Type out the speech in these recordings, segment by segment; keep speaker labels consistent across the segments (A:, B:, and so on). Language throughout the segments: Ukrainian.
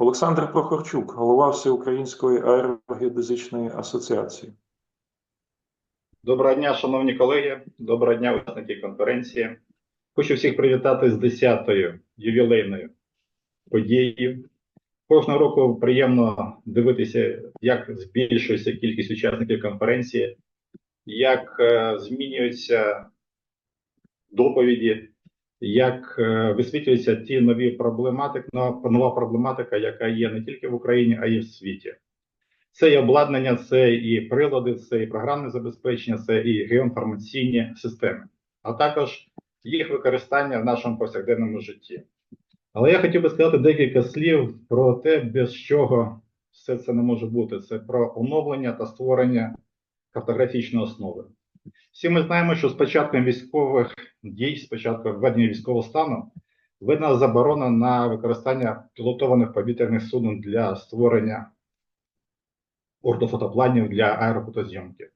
A: Олександр Прохорчук, голова Всеукраїнської аерогеодезичної асоціації.
B: Доброго дня, шановні колеги, доброго дня, учасники конференції. Хочу всіх привітати з 10-ю ювілейною подією. Кожного року приємно дивитися, як збільшується кількість учасників конференції, як е, змінюються доповіді, як е, висвітлюються ті нові проблематики, нова проблематика, яка є не тільки в Україні, а й в світі. Це і обладнання, це і прилади, це і програмне забезпечення, це і геоінформаційні системи, а також їх використання в нашому повсякденному житті. Але я хотів би сказати декілька слів про те, без чого все це не може бути. Це про оновлення та створення картографічної основи. Всі ми знаємо, що з початком військових дій, з початку введення військового стану, введена заборона на використання пілотованих повітряних суден для створення ортофотопланів для аерофотозйомки.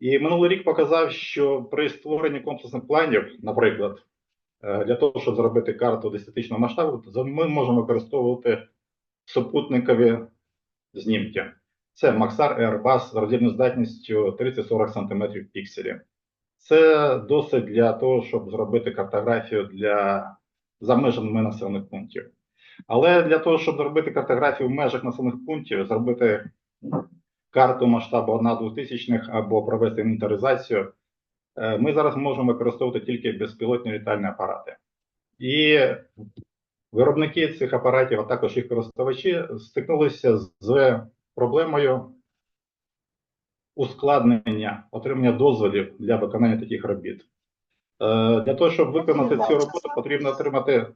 B: І минулий рік показав, що при створенні комплексних планів, наприклад, е, для того, щоб зробити карту десятичного масштабу, ми можемо використовувати супутникові знімки. Це Maxar Airbus з роздільною здатністю 30-40 см пікселів. Це досить для того, щоб зробити картографію для за межами населених пунктів. Але для того, щоб зробити картографію в межах населених пунктів, зробити карту масштабу 1 2000 або провести інвентаризацію, е, ми зараз можемо використовувати тільки безпілотні літальні апарати. І виробники цих апаратів, а також їх користувачі, стикнулися з проблемою ускладнення отримання дозволів для виконання таких робіт. Е, Для того, щоб виконати цю роботу, потрібно отримати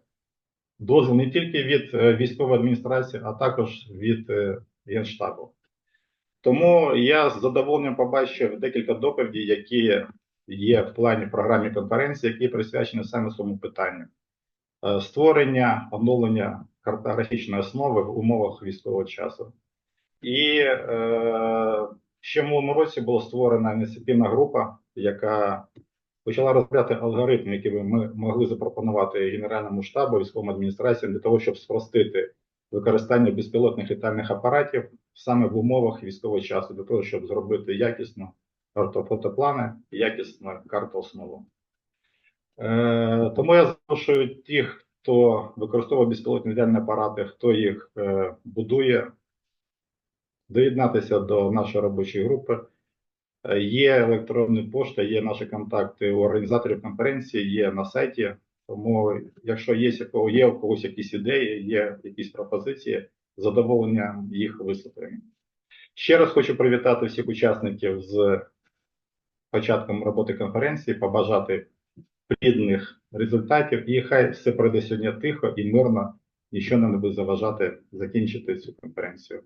B: дозвіл не тільки від е, військової адміністрації, а також від е, Генштабу. Тому я з задоволенням побачив декілька доповідей, які є в плані програмі конференції, які присвячені саме цьому питанню. Створення, оновлення картографічної основи в умовах військового часу. І е, ще в минулому році була створена ініціативна група, яка почала розробляти алгоритм, який ми могли запропонувати Генеральному штабу, військовим адміністраціям для того, щоб спростити використання безпілотних літальних апаратів саме в умовах військового часу, для того, щоб зробити якісно ортофотоплани, якісну карту основу. Е, тому я запрошую тих, хто використовує безпілотні літальні апарати, хто їх е, будує, доєднатися до нашої робочої групи. Е, Є електронна пошта, є наші контакти у організаторів конференції, є на сайті. Тому, якщо є, є у когось якісь ідеї, є якісь пропозиції, з задоволенням їх вислухаємо. Ще раз хочу привітати всіх учасників з початком роботи конференції, побажати плідних результатів, і хай все пройде сьогодні тихо і мирно, ніщо нам не буде заважати закінчити цю конференцію.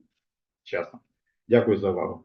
B: Чесно. Дякую за увагу.